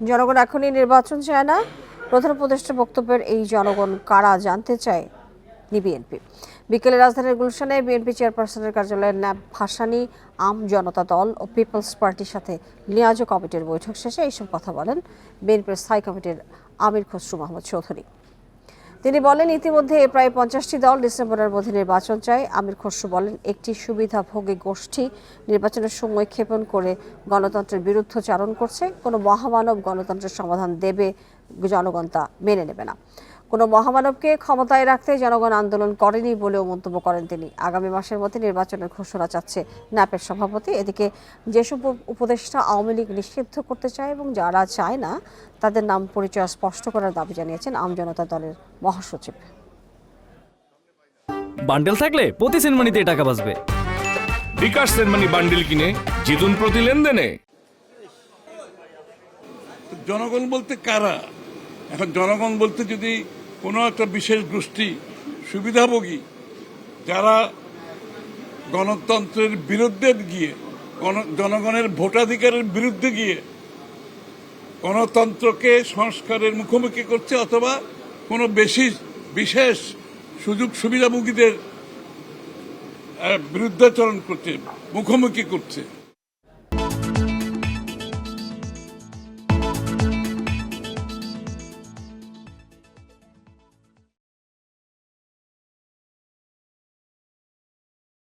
জনগণ এখনই নির্বাচন চায় না। প্রধান উপদেষ্টা বক্তব্যের এই জনগণ কারা জানতে চায়? বিএনপি। বিকেলে রাজধানীর গুলশানে বিএনপি চেয়ারপারসনের কার্যালয়ে ন্যাব ভাসানি, আম জনতা দল ও পিপলস পার্টির সাথে নিয়াজ কমিটির বৈঠক শেষে এইসব কথা বলেন বিএনপির স্থায়ী কমিটির আমির খসরু মোহাম্মদ চৌধুরী। তিনি বলেন, ইতিমধ্যে প্রায় পঞ্চাশটি দল ডিসেম্বরের মধ্যে নির্বাচন চায়। আমির খসরু বলেন, একটি সুবিধাভোগী গোষ্ঠী নির্বাচনের সময় ক্ষেপণ করে গণতন্ত্রের বিরুদ্ধ চারণ করছে। কোনো মহামানব গণতন্ত্রের সমাধান দেবে, জনগণ তা মেনে নেবে না। কোনো মহামানবকে ক্ষমতায় রাখতে জনগণ আন্দোলন করেনি বলেও মন্তব্য করেন তিনি। আগামী মাসের মধ্যে নির্বাচনের ঘোষণা চাচ্ছে ন্যাপের সভাপতি। এদিকে যেসব উপদেষ্টা আওয়ামী লীগ নিষিদ্ধ করতে চায় এবং যারা চায় না তাদের নাম পরিচয় স্পষ্ট করার দাবি জানিয়েছেন আমজনতা দলের মহাসচিব। বান্ডেল থাকলে প্রতি সেনমানিতে টাকা বাঁচবে। বিকাশ সেনমানি বান্ডিল কিনে জিতুন প্রতি লেনদেনে। জনগণ বলতে কারা? এখন জনগণ বলতে যদি কোনো একটা বিশেষ গোষ্ঠী সুবিধাভোগী যারা গণতন্ত্রের বিরুদ্ধে গিয়ে, গণ- জনগণের ভোটাধিকারের বিরুদ্ধে গিয়ে গণতন্ত্রকে সংস্কারের মুখোমুখি করছে অথবা কোনো বেশি বিশেষ সুযোগ সুবিধাভোগীদের বিরুদ্ধাচরণ করছে, মুখোমুখি করছে।